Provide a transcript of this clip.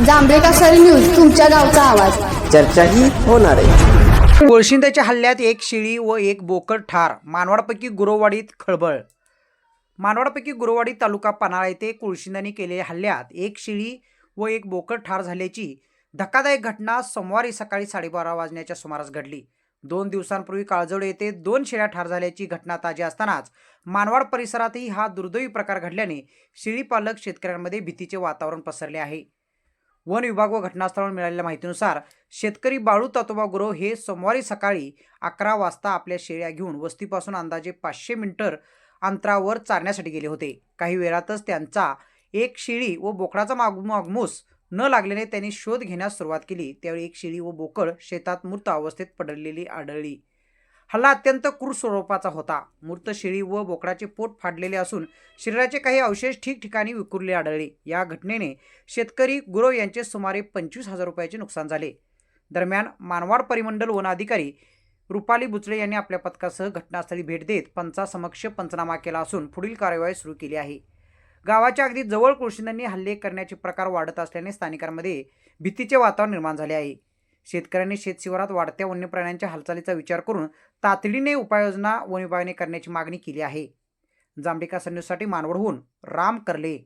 Sir news तुमच्या गावचा आवाज. चर्चाही होणार आहे. कोळशिंद्याच्या हल्ल्यात एक शेळी व एक बोकड ठार मानवाडपैकी गुरुवाडीत खळबळ. मानवाडपैकी गुरुवाडी तालुका पन्हाळा येथे कोळशिंद्याने केलेल्या हल्ल्यात एक शेळी व एक बोकड ठार झाल्याची धक्कादायक घटना सोमवारी सकाळी साडेबारा वाजण्याच्या सुमारास घडली. दोन दिवसांपूर्वी काळजोड येथे दोन शेळ्या ठार झाल्याची घटना ताजी असतानाच मानवाड परिसरातही हा दुर्दैवी प्रकार घडल्याने शेळी पालक शेतकऱ्यांमध्ये भीतीचे वातावरण पसरले आहे. वन विभाग व घटनास्थळावर मिळालेल्या माहितीनुसार शेतकरी बाळू तातोबा गुरव हे सोमवारी सकाळी अकरा वाजता आपल्या शेळ्या घेऊन वस्तीपासून अंदाजे पाचशे मीटर अंतरावर चारण्यासाठी गेले होते. काही वेळातच त्यांचा एक शेळी व बोकडाचा माग मागमूस न लागल्याने त्यांनी शोध घेण्यास सुरुवात केली. त्यावेळी एक शेळी व बोकड शेतात मृत अवस्थेत पडलेली आढळली. हल्ला अत्यंत क्रूर स्वरूपाचा होता. मृत शेळी व बोकडाचे पोट फाडलेले असून शरीराचे काही अवशेष ठिकठिकाणी विखुरले आढळले. या घटनेने शेतकरी गुरव यांचे सुमारे पंचवीस हजार रुपयाचे नुकसान झाले. दरम्यान मानवाड परिमंडल वन अधिकारी रुपाली बुचळे यांनी आपल्या पथकासह घटनास्थळी भेट देत पंचासमक्ष पंचनामा केला असून पुढील कार्यवाही सुरू केली आहे. गावाच्या अगदी जवळ कृषींनी हल्ले करण्याचे प्रकार वाढत असल्याने स्थानिकांमध्ये भीतीचे वातावरण निर्माण झाले आहे. शेतकऱ्यांनी शेतशिवारात वाढत्या वन्य प्राण्यांच्या हालचालीचा विचार करून तातडीने उपाययोजना वन विभागाने करण्याची मागणी केली आहे. जांभेका संन्यूजसाठी मानवडहून राम करले.